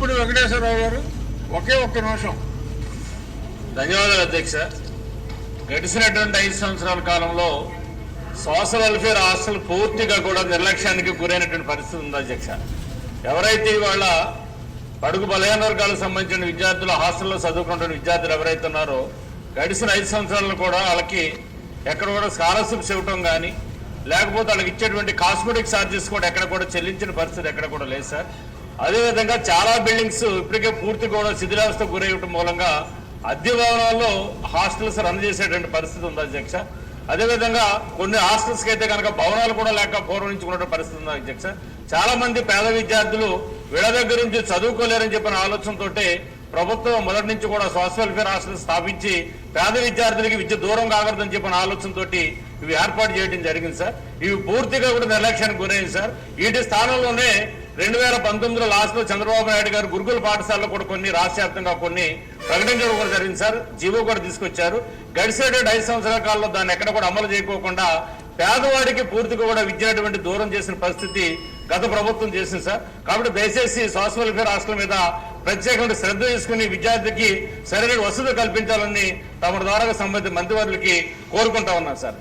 ఇప్పుడు వెంకటేశ్వరరావు గారు ఒకే ఒక్క నిమిషం. ధన్యవాదాలు అధ్యక్ష. గడిచినటువంటి ఐదు సంవత్సరాల కాలంలో సోషల్ వెల్ఫేర్ హాస్టల్ పూర్తిగా కూడా నిర్లక్ష్యానికి గురైనటువంటి పరిస్థితి ఉంది అధ్యక్ష. ఎవరైతే ఇవాళ పడుగు బలహీన వర్గాలకు సంబంధించిన విద్యార్థులు హాస్టల్లో చదువుకుంటున్న విద్యార్థులు ఎవరైతే ఉన్నారో గడిచిన ఐదు సంవత్సరాలు కూడా వాళ్ళకి ఎక్కడ కూడా స్కాలర్షిప్స్ ఇవ్వటం కానీ లేకపోతే వాళ్ళకి ఇచ్చేటువంటి కాస్మెటిక్ ఛార్జెస్ కూడా ఎక్కడ కూడా చెల్లించిన పరిస్థితి ఎక్కడ కూడా లేదు సార్. అదేవిధంగా చాలా బిల్డింగ్స్ ఇప్పటికే పూర్తి కూడా శిథిలావస్థ గురయ్యటం మూలంగా అద్దె భవనాల్లో హాస్టల్స్ రన్ చేసేటువంటి పరిస్థితి ఉంది అధ్యక్ష. అదేవిధంగా కొన్ని హాస్టల్స్కి అయితే కనుక భవనాలు కూడా లేక పూర్వం పరిస్థితి ఉంది అధ్యక్ష. చాలా మంది పేద విద్యార్థులు వీళ్ళ దగ్గర నుంచి చదువుకోలేరని చెప్పిన ఆలోచనతోటే ప్రభుత్వం మొదటి నుంచి కూడా సోషల్ వెల్ఫేర్ హాస్టల్ స్థాపించి పేద విద్యార్థులకి విద్య దూరం కాకూడదని చెప్పిన ఆలోచనతోటి ఇవి ఏర్పాటు చేయడం జరిగింది సార్. ఇవి పూర్తిగా కూడా నిర్లక్ష్యానికి గురైంది సార్. వీటి స్థానంలోనే రెండు వేల పంతొమ్మిదిలో లాస్ట్లో చంద్రబాబు నాయుడు గారు గురుకుల పాఠశాలలో కూడా కొన్ని రాష్ట్రవ్యాప్తంగా కొన్ని ప్రకటించడం కూడా జరిగింది సార్. జీవో కూడా తీసుకొచ్చారు. గడిచేటువంటి ఐదు సంవత్సరాల కాలంలో దాన్ని ఎక్కడ కూడా అమలు చేయకోకుండా పేదవాడికి పూర్తిగా కూడా విద్యటువంటి దూరం చేసిన పరిస్థితి గత ప్రభుత్వం చేసింది సార్. కాబట్టి దయచేసి సోషల్ వెల్ఫేర్ హాస్టల్ మీద ప్రత్యేకమైన శ్రద్ధ తీసుకుని విద్యార్థికి సరైన వసతులు కల్పించాలని తమ ద్వారా సంబంధిత మంత్రివర్యులకి కోరుకుంటా ఉన్నాను సార్.